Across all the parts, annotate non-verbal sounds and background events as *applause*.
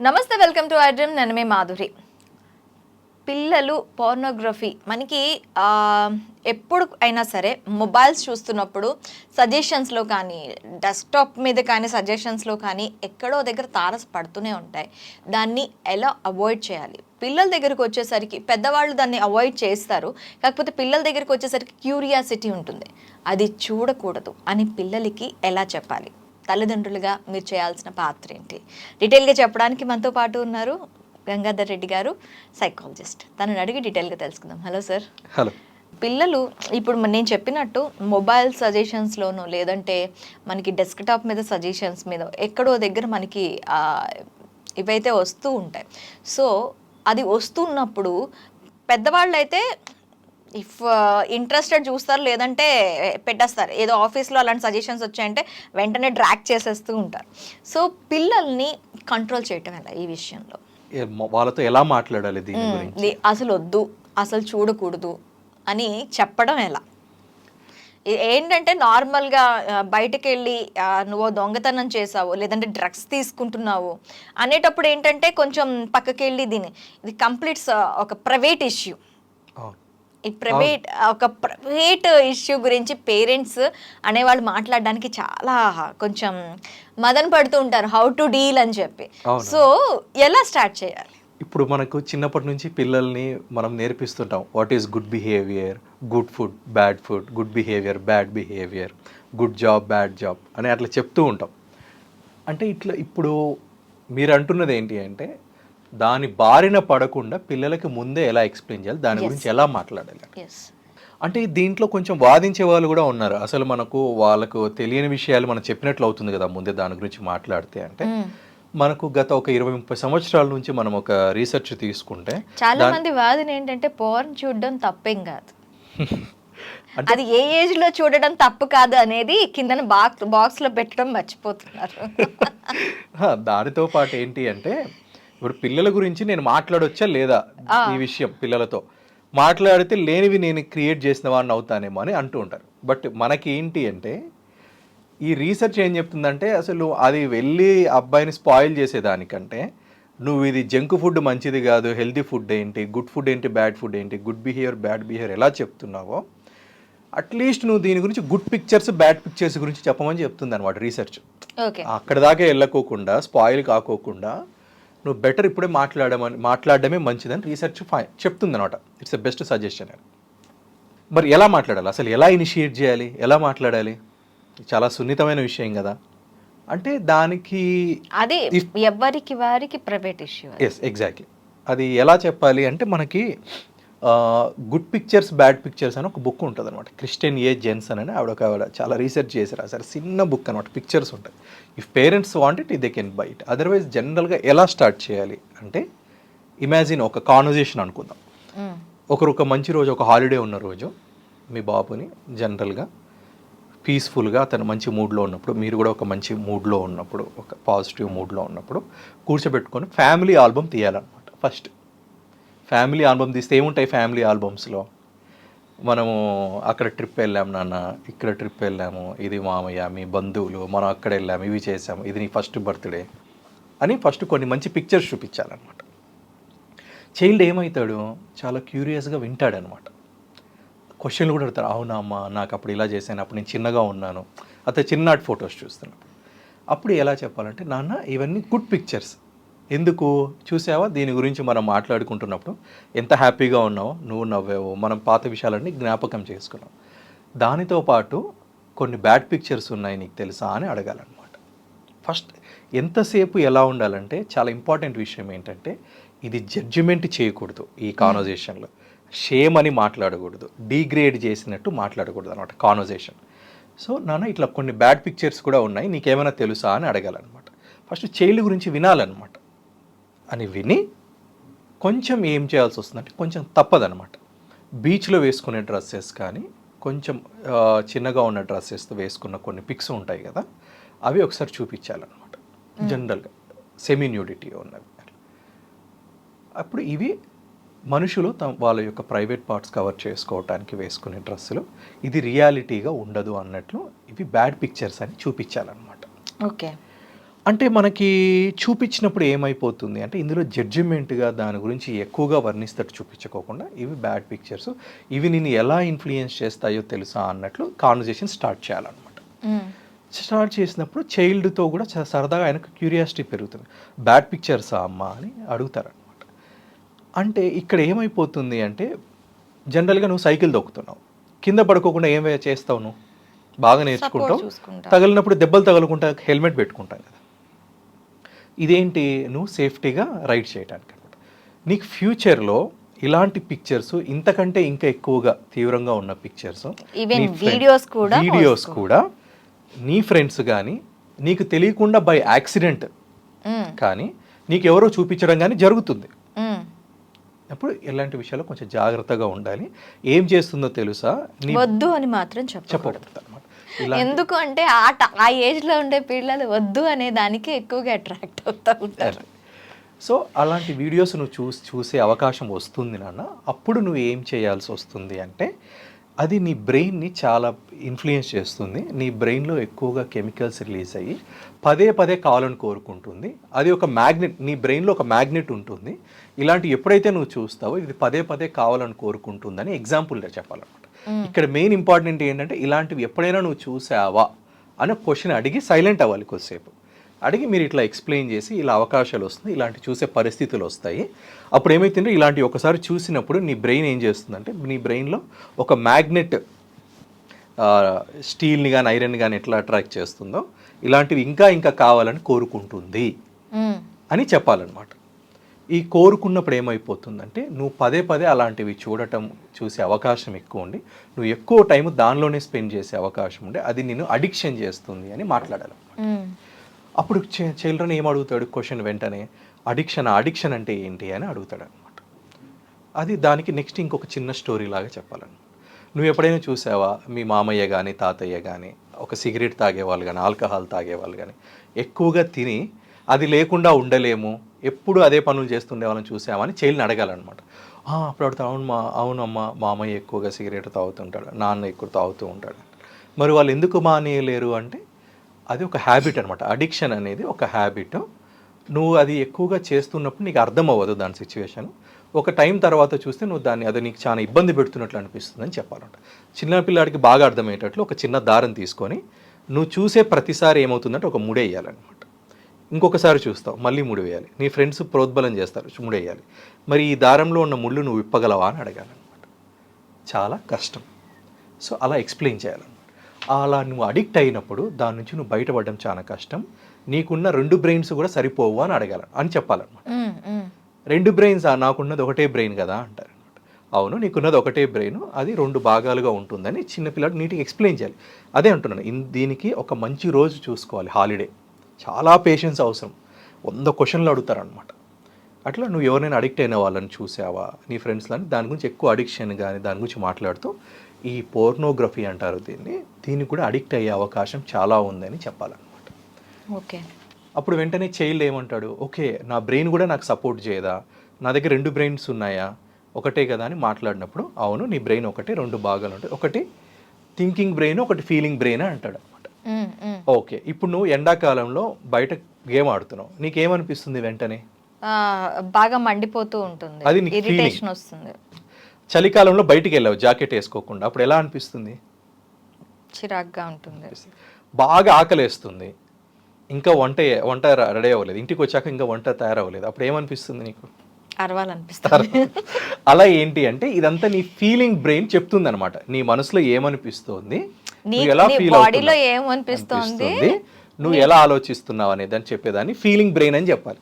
నమస్తే welcome to iDream నేను మీ మాధురి. పిల్లలు పోర్నోగ్రఫీ మనకి ఎప్పుడు అయినా సరే మొబైల్స్ చూస్తున్నప్పుడు సజెషన్స్లో కానీ డెస్క్టాప్ మీద కానీ సజెషన్స్లో కానీ ఎక్కడో దగ్గర తారస్ పడుతూనే ఉంటాయి. దాన్ని ఎలా అవాయిడ్ చేయాలి? పిల్లల దగ్గరికి వచ్చేసరికి పెద్దవాళ్ళు దాన్ని అవాయిడ్ చేస్తారు. కాకపోతే పిల్లల దగ్గరికి వచ్చేసరికి క్యూరియాసిటీ ఉంటుంది. అది చూడకూడదు అని పిల్లలకి ఎలా చెప్పాలి? తల్లిదండ్రులుగా మీరు చేయాల్సిన పాత్ర ఏంటి? డీటెయిల్గా చెప్పడానికి మనతో పాటు ఉన్నారు గంగాధర్ రెడ్డి గారు సైకాలజిస్ట్. తనని అడిగి డీటెయిల్గా తెలుసుకుందాం. Hello sir. హలో. పిల్లలు ఇప్పుడు నేను చెప్పినట్టు మొబైల్ సజెషన్స్లోనూ లేదంటే మనకి డెస్క్టాప్ మీద సజెషన్స్ మీద ఎక్కడో దగ్గర మనకి ఇవైతే వస్తూ ఉంటాయి. సో అది వస్తున్నప్పుడు పెద్దవాళ్ళు అయితే ఇఫ్ ఇంట్రెస్టెడ్ చూస్తారు లేదంటే పెట్టేస్తారు. ఏదో ఆఫీస్లో అలాంటి సజెషన్స్ వచ్చాయంటే వెంటనే డ్రాక్ చేసేస్తూ ఉంటారు. సో పిల్లల్ని కంట్రోల్ చేయటం ఎలా ఈ విషయంలో? వాళ్ళతో ఎలా మాట్లాడాలి దీని అసలు వద్దు అసలు చూడకూడదు అని చెప్పడం ఎలా? ఏంటంటే నార్మల్గా బయటకు వెళ్ళి నువ్వు దొంగతనం చేసావు లేదంటే డ్రగ్స్ తీసుకుంటున్నావు అనేటప్పుడు ఏంటంటే కొంచెం పక్కకి వెళ్ళి దీని ఇది కంప్లీట్ ఒక ప్రైవేట్ ఇష్యూ. ఈ ప్రైవేట్ ఒక ప్రైవేట్ ఇష్యూ గురించి పేరెంట్స్ అనేవాళ్ళు మాట్లాడడానికి చాలా కొంచెం మదన పడుతూ ఉంటారు హౌ టు డీల్ అని చెప్పి. సో ఎలా స్టార్ట్ చేయాలి? ఇప్పుడు మనకు చిన్నప్పటి నుంచి పిల్లల్ని మనం నేర్పిస్తుంటాం. What is good behaviour? Good food bad food. Good behaviour bad behaviour. Good job bad job. అని అట్లా చెప్తూ ఉంటాం. అంటే ఇట్లా ఇప్పుడు మీరు అంటున్నది ఏంటి అంటే దాని బారిన పడకుండా పిల్లలకి ముందే ఎలా ఎక్స్ప్లెయిన్ చేయాలి దాని గురించి ఎలా మాట్లాడాలి? అంటే దీంట్లో కొంచెం వాదించే వాళ్ళు కూడా ఉన్నారు. అసలు మనకు వాళ్ళకు తెలియని విషయాలు మనం చెప్పినట్లు అవుతుంది కదా ముందే దాని గురించి మాట్లాడితే అంటే. మనకు గత ఒక ఇరవై ముప్పై సంవత్సరాల నుంచి మనం ఒక రీసెర్చ్ తీసుకుంటే చాలా మంది వాదన ఏంటంటే పోర్న్ చూడడం తప్పేం కాదు. *laughs* అది ఏ ఏజ్లో చూడడం తప్పు కాదు అనేది కింద బాక్స్ బాక్స్లో పెట్టడం మర్చిపోతున్నారు. *laughs* దానితో పాటు ఏంటి అంటే ఇప్పుడు పిల్లల గురించి నేను మాట్లాడొచ్చా లేదా ఈ విషయం పిల్లలతో? మాట్లాడితే లేనివి నేను క్రియేట్ చేసిన వాడిని అవుతానేమో అని అంటూ ఉంటారు. బట్ మనకి ఏంటి అంటే ఈ రీసెర్చ్ ఏం చెప్తుందంటే అసలు అది వెళ్ళి అబ్బాయిని స్పాయిల్ చేసేదానికంటే నువ్వు ఇది జంక్ ఫుడ్ మంచిది కాదు హెల్తీ ఫుడ్ ఏంటి గుడ్ ఫుడ్ ఏంటి బ్యాడ్ ఫుడ్ ఏంటి గుడ్ బిహేవియర్ బ్యాడ్ బిహేవియర్ ఎలా చెప్తున్నావో అట్లీస్ట్ నువ్వు దీని గురించి గుడ్ పిక్చర్స్ బ్యాడ్ పిక్చర్స్ గురించి చెప్పమని చెప్తుంది అనమాట రీసెర్చ్ అక్కడ దాకా వెళ్ళకోకుండా స్పాయిల్ కాకోకుండా నువ్వు బెటర్ ఇప్పుడే మాట్లాడమని మాట్లాడడమే మంచిదని రీసెర్చ్ ఫైన్ చెప్తుంది అనమాట ఇట్స్ ఎ బెస్ట్ సజెషన్ మరి ఎలా మాట్లాడాలి? అసలు ఎలా ఇనిషియేట్ చేయాలి? ఎలా మాట్లాడాలి? చాలా సున్నితమైన విషయం కదా. అంటే దానికి అది ఎవరికి వారికి ప్రైవేట్ ఇష్యూ ఎస్ ఎగ్జాక్ట్లీ అది ఎలా చెప్పాలి అంటే మనకి గుడ్ పిక్చర్స్ బ్యాడ్ పిక్చర్స్ అని ఒక బుక్ ఉంటుంది అనమాట క్రిస్టియన్ ఏ జెన్సన్ అని ఆవిడ ఒక చాలా రీసెర్చ్ చేసి రాశారు చిన్న బుక్ అనమాట పిక్చర్స్ ఉంటాయి. If parents want it they can buy it otherwise జనరల్గా ఎలా స్టార్ట్ చేయాలి అంటే ఇమాజిన్ ఒక కాన్వర్జేషన్ అనుకుందాం. ఒకరు ఒక మంచి రోజు ఒక హాలిడే ఉన్న రోజు మీ బాబుని జనరల్గా పీస్ఫుల్గా అతను మంచి మూడ్లో ఉన్నప్పుడు మీరు కూడా ఒక మంచి మూడ్లో ఉన్నప్పుడు ఒక పాజిటివ్ మూడ్లో ఉన్నప్పుడు కూర్చోబెట్టుకొని ఫ్యామిలీ ఆల్బమ్ తీయాలన్నమాట. ఫస్ట్ ఫ్యామిలీ ఆల్బమ్ తీస్తే ఏముంటాయి ఫ్యామిలీ ఆల్బమ్స్లో? మనము అక్కడ ట్రిప్ వెళ్ళాము నాన్న ఇక్కడ ట్రిప్ వెళ్ళాము ఇది మామయ్య మీ బంధువులు మనం అక్కడ వెళ్ళాము ఇవి చేసాము ఇది నీ ఫస్ట్ బర్త్డే అని ఫస్ట్ కొన్ని మంచి పిక్చర్స్ చూపించాలన్నమాట చైల్డ్ ఏమవుతాడు చాలా క్యూరియస్గా వింటాడనమాట క్వశ్చన్లు కూడా అడుగుతారు అవునా అమ్మ నాకు అప్పుడు ఇలా చేశాను అప్పుడు నేను చిన్నగా ఉన్నాను. అతను చిన్ననాటి ఫొటోస్ చూస్తున్నాను అప్పుడు ఎలా చెప్పాలంటే నాన్న ఇవన్నీ గుడ్ పిక్చర్స్ ఎందుకు చూసావా? దీని గురించి మనం మాట్లాడుకుంటున్నప్పుడు ఎంత హ్యాపీగా ఉన్నావో నువ్వు నవ్వావు మనం పాత విషయాలన్నీ జ్ఞాపకం చేసుకున్నాం. దానితో పాటు కొన్ని బ్యాడ్ పిక్చర్స్ ఉన్నాయి నీకు తెలుసా అని అడగాలన్నమాట. ఫస్ట్ ఎంతసేపు ఎలా ఉండాలంటే చాలా ఇంపార్టెంట్ విషయం ఏంటంటే ఇది జడ్జిమెంట్ చేయకూడదు ఈ కాన్వర్జేషన్లో. షేమ్ అని మాట్లాడకూడదు. డీగ్రేడ్ చేసినట్టు మాట్లాడకూడదు అనమాట కాన్వర్జేషన్. సో నాన్న ఇట్లా కొన్ని బ్యాడ్ పిక్చర్స్ కూడా ఉన్నాయి నీకేమైనా తెలుసా అని అడగాలన్నమాట. ఫస్ట్ చైల్డ్ గురించి వినాలన్నమాట. అని విని కొంచెం ఏం చేయాల్సి వస్తుందంటే కొంచెం తప్పదనమాట బీచ్లో వేసుకునే డ్రెస్సెస్ కానీ కొంచెం చిన్నగా ఉన్న డ్రెస్సెస్ వేసుకున్న కొన్ని పిక్స్ ఉంటాయి కదా అవి ఒకసారి చూపించాలన్నమాట. జనరల్గా సెమీ న్యూడిటీ ఉన్నవి. అప్పుడు ఇవి మనుషులు తమ వాళ్ళ యొక్క ప్రైవేట్ పార్ట్స్ కవర్ చేసుకోవటానికి వేసుకునే డ్రెస్సులు ఇది రియాలిటీగా ఉండదు అన్నట్లు ఇవి బ్యాడ్ పిక్చర్స్ అని చూపించాలన్నమాట. ఓకే. అంటే మనకి చూపించినప్పుడు ఏమైపోతుంది? అంటే ఇందులో జడ్జిమెంట్గా దాని గురించి ఎక్కువగా వర్ణిస్తట్టు చూపించుకోకుండా ఇవి బ్యాడ్ పిక్చర్స్ ఇవి నేను ఎలా ఇన్ఫ్లుయెన్స్ చేస్తాయో తెలుసా అన్నట్లు కాన్వర్జేషన్ స్టార్ట్ చేయాలన్నమాట. స్టార్ట్ చేసినప్పుడు చైల్డ్తో కూడా చాలా సరదాగా ఆయనకు క్యూరియాసిటీ పెరుగుతుంది. బ్యాడ్ పిక్చర్సా అమ్మా అని అడుగుతారనమాట అంటే ఇక్కడ ఏమైపోతుంది అంటే జనరల్గా నువ్వు సైకిల్ దొక్కుతున్నావు. కింద పడుకోకుండా ఏం చేస్తావు నువ్వు? బాగా నేర్చుకుంటావు. తగిలినప్పుడు దెబ్బలు తగులుకుంటా హెల్మెట్ పెట్టుకుంటాం కదా. ఇదేంటి నువ్వు సేఫ్టీగా రైడ్ చేయడానికి అనమాట నీకు ఫ్యూచర్లో ఇలాంటి పిక్చర్స్ ఇంతకంటే ఇంకా ఎక్కువగా తీవ్రంగా ఉన్న పిక్చర్స్ videos కూడా వీడియోస్ కూడా నీ ఫ్రెండ్స్ కానీ నీకు తెలియకుండా బై యాక్సిడెంట్ కానీ నీకు ఎవరో చూపించడం కానీ జరుగుతుంది. అప్పుడు ఇలాంటి విషయాల్లో కొంచెం జాగ్రత్తగా ఉండాలి. ఏం చేస్తుందో తెలుసా? వద్దు అని మాత్రం చెప్పకూడదు. ఎందుకు అంటే ఆ ట- ఆ ఏజ్లో ఉండే పిల్లలు వద్దు అనే దానికి ఎక్కువగా అట్రాక్ట్ అవుతా ఉంటారు. సో అలాంటి వీడియోస్ నువ్వు చూసి చూసే అవకాశం వస్తుంది నాన్న. అప్పుడు నువ్వు ఏం చేయాల్సి వస్తుంది అంటే అది నీ బ్రెయిన్ని చాలా ఇన్ఫ్లుయెన్స్ చేస్తుంది. నీ బ్రెయిన్లో ఎక్కువగా కెమికల్స్ రిలీజ్ అయ్యి పదే పదే కావాలని కోరుకుంటుంది. అది ఒక మ్యాగ్నెట్ నీ బ్రెయిన్లో ఒక మ్యాగ్నెట్ ఉంటుంది. ఇలాంటి ఎప్పుడైతే నువ్వు చూస్తావో ఇది పదే పదే కావాలని కోరుకుంటుందని ఎగ్జాంపుల్గా చెప్పాలన్నమాట. ఇక్కడ మెయిన్ ఇంపార్టెంట్ ఏంటంటే ఇలాంటివి ఎప్పుడైనా నువ్వు చూసావా అనే క్వశ్చన్ అడిగి సైలెంట్ అవ్వాలి కొద్దిసేపు. అడిగి మీరు ఇట్లా ఎక్స్ప్లెయిన్ చేసి ఇలా అవకాశాలు వస్తుంది ఇలాంటి చూసే పరిస్థితులు వస్తాయి. అప్పుడు ఏమైతుందో ఇలాంటి ఒకసారి చూసినప్పుడు నీ బ్రెయిన్ ఏం చేస్తుందంటే నీ బ్రెయిన్లో ఒక మ్యాగ్నెట్ స్టీల్ని కానీ ఐరన్ కానీ ఎట్లా అట్రాక్ట్ చేస్తుందో ఇలాంటివి ఇంకా ఇంకా కావాలని కోరుకుంటుంది. అని చెప్పాలన్నమాట. ఈ కోరుకున్నప్పుడు ఏమైపోతుందంటే నువ్వు పదే పదే అలాంటివి చూడటం చూసే అవకాశం ఎక్కువ ఉండి నువ్వు ఎక్కువ టైం దానిలోనే స్పెండ్ చేసే అవకాశం ఉండి అది నేను అడిక్షన్ చేస్తుంది అని మాట్లాడాలి. అప్పుడు చిల్డ్రన్ ఏం అడుగుతాడు? క్వశ్చన్ వెంటనే అడిక్షన్ అడిక్షన్ అంటే ఏంటి? అని అడుగుతాడు అనమాట అది దానికి నెక్స్ట్ ఇంకొక చిన్న స్టోరీ లాగా చెప్పాలన్నమాట. నువ్వు ఎప్పుడైనా చూసావా? మీ మామయ్య కానీ తాతయ్య కానీ ఒక సిగరెట్ తాగేవాళ్ళు కానీ ఆల్కహాల్ తాగేవాళ్ళు కానీ ఎక్కువగా తిని అది లేకుండా ఉండలేము. ఎప్పుడు అదే పనులు చేస్తుండే వాళ్ళని చూసామని చైల్డ్ని అడగాలన్నమాట అప్పుడు అడుగుతా అవును మా అవునమ్మా మామయ్య ఎక్కువగా సిగరెట్ తాగుతుంటాడు నాన్న ఎక్కువ తాగుతూ ఉంటాడు. మరి వాళ్ళు ఎందుకు మానేయలేరు అంటే అది ఒక హ్యాబిట్ అనమాట అడిక్షన్ అనేది ఒక హ్యాబిట్ నువ్వు అది ఎక్కువగా చేస్తున్నప్పుడు నీకు అర్థం అవ్వదు దాని సిచ్యువేషన్ ఒక టైం తర్వాత చూస్తే నువ్వు దాన్ని అది నీకు చాలా ఇబ్బంది పెడుతున్నట్లు అనిపిస్తుంది అని చెప్పాలంట చిన్న పిల్లాడికి బాగా అర్థమయ్యేటట్లు ఒక చిన్న దారం తీసుకొని నువ్వు చూసే ప్రతిసారి ఏమవుతుందంటే ఒక ముడేయాలన్నమాట ఇంకొకసారి చూస్తావు మళ్ళీ ముడి వేయాలి. నీ ఫ్రెండ్స్ ప్రోద్బలం చేస్తారు ముడి వేయాలి మరి ఈ దారంలో ఉన్న ముళ్ళు నువ్వు విప్పగలవా అని అడగాలన్నమాట. చాలా కష్టం. సో అలా ఎక్స్ప్లెయిన్ చేయాలన్నమాట. అలా నువ్వు అడిక్ట్ అయినప్పుడు దాని నుంచి నువ్వు బయటపడడం చాలా కష్టం. నీకున్న రెండు బ్రెయిన్స్ కూడా సరిపోవు అని అడగాల అని చెప్పాలన్నమాట. రెండు బ్రెయిన్స్ నాకున్నది ఒకటే బ్రెయిన్ కదా అంటారు అవును నీకున్నది ఒకటే బ్రెయిన్ అది రెండు భాగాలుగా ఉంటుందని చిన్నపిల్లడు నీట్గా ఎక్స్ప్లెయిన్ చేయాలి. అదే అంటున్నాను దీనికి ఒక మంచి రోజు చూసుకోవాలి హాలిడే. చాలా పేషెన్స్ అవసరం. వంద క్వశ్చన్లు అడుగుతారనమాట అట్లా నువ్వు ఎవరైనా అడిక్ట్ అయిన వాళ్ళని చూసావా? నీ ఫ్రెండ్స్లని దాని గురించి ఎక్కువ అడిక్షన్ కానీ దాని గురించి మాట్లాడుతూ ఈ పోర్నోగ్రఫీ అంటారు దీన్ని. దీనికి కూడా అడిక్ట్ అయ్యే అవకాశం చాలా ఉందని చెప్పాలన్నమాట. ఓకే. అప్పుడు వెంటనే చైల్డ్ ఏమంటాడు? ఓకే నా బ్రెయిన్ కూడా నాకు సపోర్ట్ చేయదా? నా దగ్గర రెండు బ్రెయిన్స్ ఉన్నాయా? ఒకటే కదా అని మాట్లాడినప్పుడు అవును నీ బ్రెయిన్ ఒకటే రెండు భాగాలు ఉంటాయి. ఒకటి థింకింగ్ బ్రెయిన్ ఒకటి ఫీలింగ్ బ్రెయిన్ అంటాడు. ఓకే. ఇప్పుడు నువ్వు ఎండాకాలంలో బయట గేమ్ ఆడుతున్నావు. నీకేమనిపిస్తుంది వెంటనే? బాగా మండిపోతూ ఉంటుంది. అది నీకు ఇరిటేషన్ వస్తుంది. చలికాలంలో బయటికి వెళ్ళావు జాకెట్ వేసుకోకుండా. అప్పుడు ఎలా అనిపిస్తుంది? చిరాగ్గా ఉంటుంది. బాగా ఆకలేస్తుంది. ఇంకా వంట వంట రెడీ అవ్వలేదు. ఇంటికి వచ్చాక ఇంకా వంట తయారవ్వలేదు. అప్పుడు ఏమనిపిస్తుంది నీకు? అరవాలనిపిస్తుంది. *laughs* అలా ఏంటి అంటే ఇదంతా నీ ఫీలింగ్ బ్రెయిన్ చెప్తుంది అనమాట నీ మనసులో ఏమనిపిస్తోంది? నీ బాడీలో ఏమనిపిస్తోంది? నువ్వు ఎలా ఆలోచిస్తున్నావు అనేది అని చెప్పేదాన్ని. ఫీలింగ్ బ్రెయిన్ అని చెప్పాలి.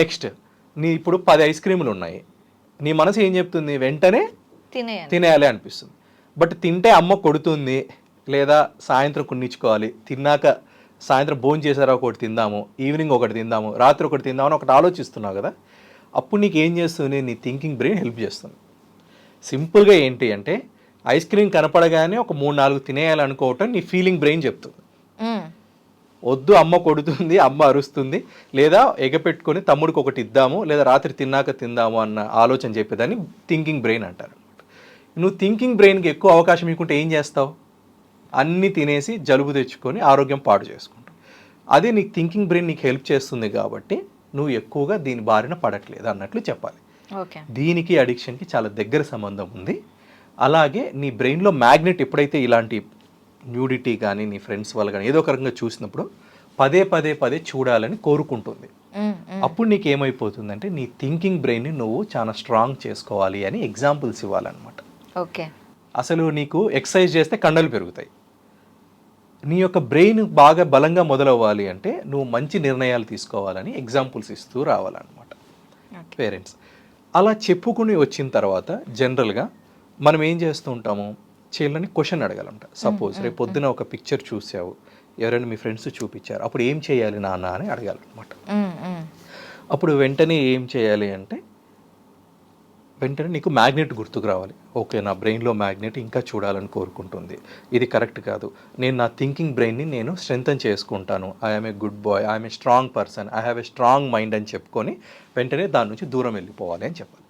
నెక్స్ట్ నీ ఇప్పుడు పది ఐస్ క్రీములు ఉన్నాయి. నీ మనసు ఏం చెప్తుంది? వెంటనే తినేయాలి. అనిపిస్తుంది. బట్ తింటే అమ్మ కొడుతుంది లేదా సాయంత్రం కొన్నిచ్చుకోవాలి. తిన్నాక సాయంత్రం భోజనం చేసారా ఒకటి తిందాము ఈవినింగ్ ఒకటి తిందాము రాత్రి ఒకటి తిందాము అని ఒకటి ఆలోచిస్తున్నావు కదా అప్పుడు నీకు ఏం చేస్తుంది? నీ థింకింగ్ బ్రెయిన్ హెల్ప్ చేస్తుంది. సింపుల్గా ఏంటి అంటే ఐస్ క్రీమ్ కనపడగానే ఒక మూడు నాలుగు తినేయాలనుకోవటం నీ ఫీలింగ్ బ్రెయిన్ చెప్తుంది. వద్దు అమ్మ కొడుతుంది అమ్మ అరుస్తుంది లేదా ఎగపెట్టుకొని తమ్ముడికి ఒకటి ఇద్దాము లేదా రాత్రి తిన్నాక తిందాము అన్న ఆలోచన చెప్పేదాన్ని థింకింగ్ బ్రెయిన్ అంటారు. నువ్వు థింకింగ్ బ్రెయిన్కి ఎక్కువ అవకాశం ఇవ్వకుంటే ఏం చేస్తావు? అన్నీ తినేసి జలుబు తెచ్చుకొని ఆరోగ్యం పాడు చేసుకుంటావు. అదే నీకు థింకింగ్ బ్రెయిన్ నీకు హెల్ప్ చేస్తుంది కాబట్టి నువ్వు ఎక్కువగా దీని బారిన పడట్లేదు అన్నట్లు చెప్పాలి. దీనికి అడిక్షన్కి చాలా దగ్గర సంబంధం ఉంది. అలాగే నీ బ్రెయిన్లో మ్యాగ్నెట్ ఎప్పుడైతే ఇలాంటి న్యూడిటీ కానీ నీ ఫ్రెండ్స్ వాళ్ళు కానీ ఏదో ఒక రకంగా చూసినప్పుడు పదే పదే పదే చూడాలని కోరుకుంటుంది. అప్పుడు నీకు ఏమైపోతుందంటే నీ థింకింగ్ బ్రెయిన్ని నువ్వు చాలా స్ట్రాంగ్ చేసుకోవాలి అని ఎగ్జాంపుల్స్ ఇవ్వాలన్నమాట. ఓకే. అసలు నీకు ఎక్సర్సైజ్ చేస్తే కండలు పెరుగుతాయి. నీ యొక్క బ్రెయిన్ బాగా బలంగా మొదలవ్వాలి అంటే నువ్వు మంచి నిర్ణయాలు తీసుకోవాలని ఎగ్జాంపుల్స్ ఇస్తూ రావాలన్నమాట. పేరెంట్స్. అలా చెప్పుకుని వచ్చిన తర్వాత జనరల్గా మనం ఏం చేస్తూ ఉంటాము? చైల్డ్ని క్వశ్చన్ అడగాలంట. సపోజ్ రేపు పొద్దున ఒక పిక్చర్ చూసావు. ఎవరైనా మీ ఫ్రెండ్స్ చూపించారు. అప్పుడు ఏం చేయాలి నాన్న అని అడగాలన్నమాట. అప్పుడు వెంటనే ఏం చేయాలి అంటే వెంటనే నీకు మ్యాగ్నెట్ గుర్తుకు రావాలి. ఓకే నా బ్రెయిన్లో మ్యాగ్నెట్ ఇంకా చూడాలని కోరుకుంటుంది. ఇది కరెక్ట్ కాదు. నేను నా థింకింగ్ బ్రెయిన్ని నేను స్ట్రెంగ్తన్ చేసుకుంటాను. I'm a good boy I'm a strong person I have a strong mind అని చెప్పుకొని వెంటనే దాని నుంచి దూరం వెళ్ళిపోవాలి అని చెప్పాలి.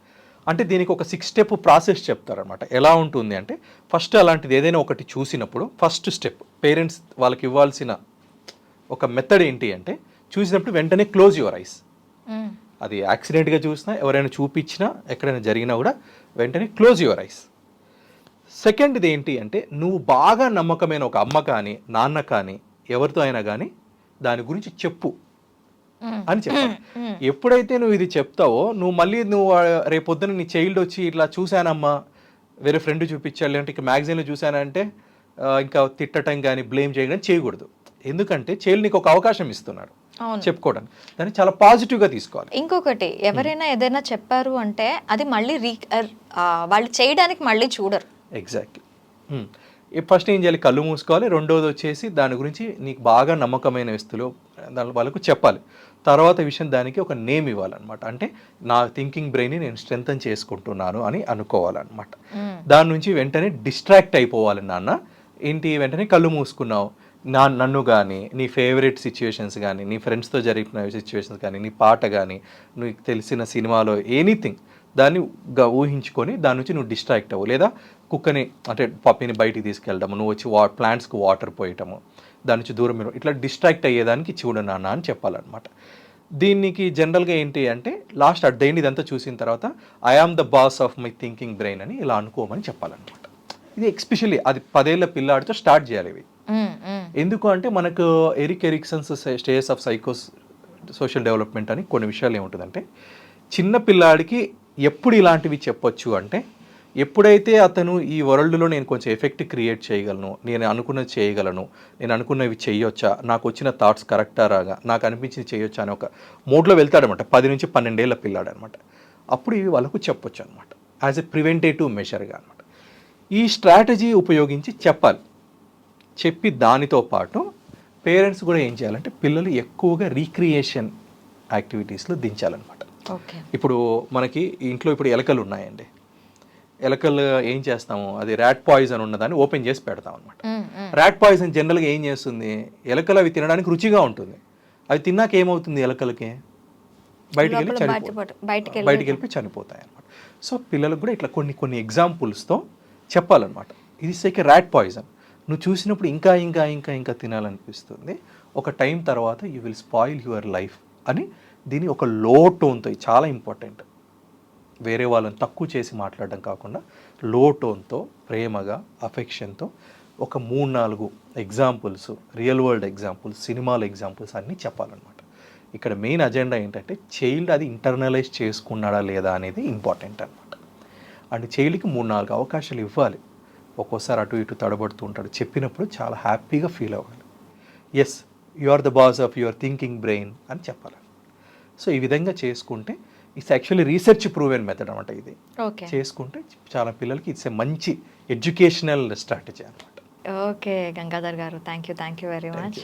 అంటే దీనికి ఒక సిక్స్ స్టెప్ ప్రాసెస్ చెప్తారనమాట ఎలా ఉంటుంది అంటే ఫస్ట్ అలాంటిది ఏదైనా ఒకటి చూసినప్పుడు ఫస్ట్ స్టెప్ పేరెంట్స్ వాళ్ళకి ఇవ్వాల్సిన ఒక మెథడ్ ఏంటి అంటే చూసినప్పుడు వెంటనే క్లోజ్ యువర్ ఐస్ అది యాక్సిడెంట్గా చూసినా ఎవరైనా చూపించినా ఎక్కడైనా జరిగినా కూడా వెంటనే క్లోజ్ యువర్ ఐస్ సెకండ్ది ఏంటి అంటే నువ్వు బాగా నమ్మకమైన ఒక అమ్మ కానీ నాన్న కానీ ఎవరితో అయినా కానీ దాని గురించి చెప్పు. అని చెప్పాలి. ఎప్పుడైతే నువ్వు ఇది చెప్తావో నువ్వు మళ్ళీ నువ్వు రేపొద్దున నీ చైల్డ్ వచ్చి ఇట్లా చూశానమ్మా వేరే ఫ్రెండ్ చూపించాలి లేదంటే ఇక మ్యాగజైన్లో చూశానంటే ఇంకా తిట్టడం కానీ బ్లేమ్ చేయడం చేయకూడదు. ఎందుకంటే చైల్డ్ నీకు ఒక అవకాశం ఇస్తున్నాడు అవును. చెప్పుకోవడానికి. దాన్ని చాలా పాజిటివ్గా తీసుకోవాలి. ఇంకొకటి ఎవరైనా ఏదైనా చెప్పారు అంటే అది మళ్ళీ రీ వాళ్ళు చేయడానికి మళ్ళీ చూడరు. ఎగ్జాక్ట్లీ ఫస్ట్ ఏం చేయాలి? కళ్ళు మూసుకోవాలి. రెండోది వచ్చేసి దాని గురించి నీకు బాగా నమ్మకమైన వ్యక్తులు దాని వాళ్ళకు చెప్పాలి. తర్వాత విషయం దానికి ఒక నేమ్ ఇవ్వాలన్నమాట. అంటే నా థింకింగ్ బ్రెయిన్ని నేను స్ట్రెంగ్తన్ చేసుకుంటున్నాను అని అనుకోవాలన్నమాట. దాని నుంచి వెంటనే డిస్ట్రాక్ట్ అయిపోవాలి నాన్న. ఏంటి? వెంటనే కళ్ళు మూసుకున్నావు. నా నన్ను కానీ నీ ఫేవరెట్ సిచ్యువేషన్స్ కానీ నీ ఫ్రెండ్స్తో జరిగిన సిచ్యువేషన్స్ కానీ నీ పాట కానీ నీకు తెలిసిన సినిమాలో ఎనీథింగ్ దాన్ని ఊహించుకొని దాని నుంచి నువ్వు డిస్ట్రాక్ట్ అవ్వు. లేదా కుక్కని అంటే పప్పిని బయటికి తీసుకెళ్ళడము నువ్వు వచ్చి వా ప్లాంట్స్కి వాటర్ పోయటము దాని నుంచి దూరం మీరు ఇట్లా డిస్ట్రాక్ట్ అయ్యేదానికి చూడు నాన్న అని చెప్పాలన్నమాట. దీనికి జనరల్గా ఏంటి అంటే లాస్ట్ అట్ ద ఎండ్ ఇదంతా చూసిన తర్వాత I am the boss of my thinking brain అని ఇలా అనుకోమని చెప్పాలన్నమాట. ఇది ఎక్స్పెషల్లీ అది పదేళ్ళ పిల్లాడితో స్టార్ట్ చేయాలి ఇవి. ఎందుకు అంటే మనకు Erik Erikson's stage of psychosocial development అని కొన్ని విషయాలు ఏముంటుందంటే చిన్న పిల్లాడికి ఎప్పుడు ఇలాంటివి చెప్పొచ్చు అంటే ఎప్పుడైతే అతను ఈ వరల్డ్లో నేను కొంచెం ఎఫెక్ట్ క్రియేట్ చేయగలను నేను అనుకున్నది చేయగలను నేను అనుకున్నవి చేయొచ్చా నాకు వచ్చిన థాట్స్ కరెక్టా రాగా నాకు అనిపించింది చేయొచ్చా అని ఒక మోడ్లో వెళ్తాడనమాట. పది నుంచి పన్నెండేళ్ళ పిల్లాడు అనమాట అప్పుడు ఇవి వాళ్ళకు చెప్పొచ్చు అనమాట యాజ్ ఎ ప్రివెంటేటివ్ మెషర్గా అనమాట. ఈ స్ట్రాటజీ ఉపయోగించి చెప్పాలి. చెప్పి దానితో పాటు పేరెంట్స్ కూడా ఏం చేయాలంటే పిల్లలు ఎక్కువగా రీక్రియేషన్ యాక్టివిటీస్లో దించాలన్నమాట. ఇప్పుడు మనకి ఇంట్లో ఇప్పుడు ఎలకలు ఉన్నాయండి. ఎలకలు ఏం చేస్తాము? అది ర్యాట్ పాయిజన్ ఉన్నదాన్ని ఓపెన్ చేసి పెడతాం అనమాట. ర్యాట్ పాయిజన్ జనరల్గా ఏం చేస్తుంది? ఎలకలు అవి తినడానికి రుచిగా ఉంటుంది. అవి తిన్నాక ఏమవుతుంది ఎలకలకి? బయటికి వెళ్ళి చనిపోతాయి బయటికి వెళ్ళి- చనిపోతాయి అనమాట సో పిల్లలకు కూడా ఇట్లా కొన్ని కొన్ని ఎగ్జాంపుల్స్తో చెప్పాలన్నమాట. ఇది సేకే ర్యాట్ పాయిజన్ నువ్వు చూసినప్పుడు ఇంకా ఇంకా ఇంకా ఇంకా తినాలనిపిస్తుంది. ఒక టైం తర్వాత you will spoil your life అని దీని ఒక లో టోన్తో చాలా ఇంపార్టెంట్ వేరే వాళ్ళని తక్కువ చేసి మాట్లాడడం కాకుండా లో టోన్తో ప్రేమగా అఫెక్షన్తో ఒక మూడు నాలుగు ఎగ్జాంపుల్స్ రియల్ వరల్డ్ ఎగ్జాంపుల్స్ సినిమాల ఎగ్జాంపుల్స్ అన్నీ చెప్పాలన్నమాట. ఇక్కడ మెయిన్ అజెండా ఏంటంటే చైల్డ్ అది ఇంటర్నలైజ్ చేసుకున్నాడా లేదా అనేది ఇంపార్టెంట్ అనమాట అండ్ చైల్డ్కి మూడు నాలుగు అవకాశాలు ఇవ్వాలి. ఒక్కోసారి అటు ఇటు తడబడుతూ ఉంటాడు. చెప్పినప్పుడు చాలా హ్యాపీగా ఫీల్ అవ్వాలి. Yes you are the boss of your thinking brain అని చెప్పాలి. సో ఈ విధంగా చేసుకుంటే it's actually research proven method అనమాట ఇది చేసుకుంటే చాలా పిల్లలకి ఇట్స్ ఏ మంచి ఎడ్యుకేషనల్ స్ట్రాటజీ అనమాట ఓకే గంగాధర్ గారు. Thank you thank you very much.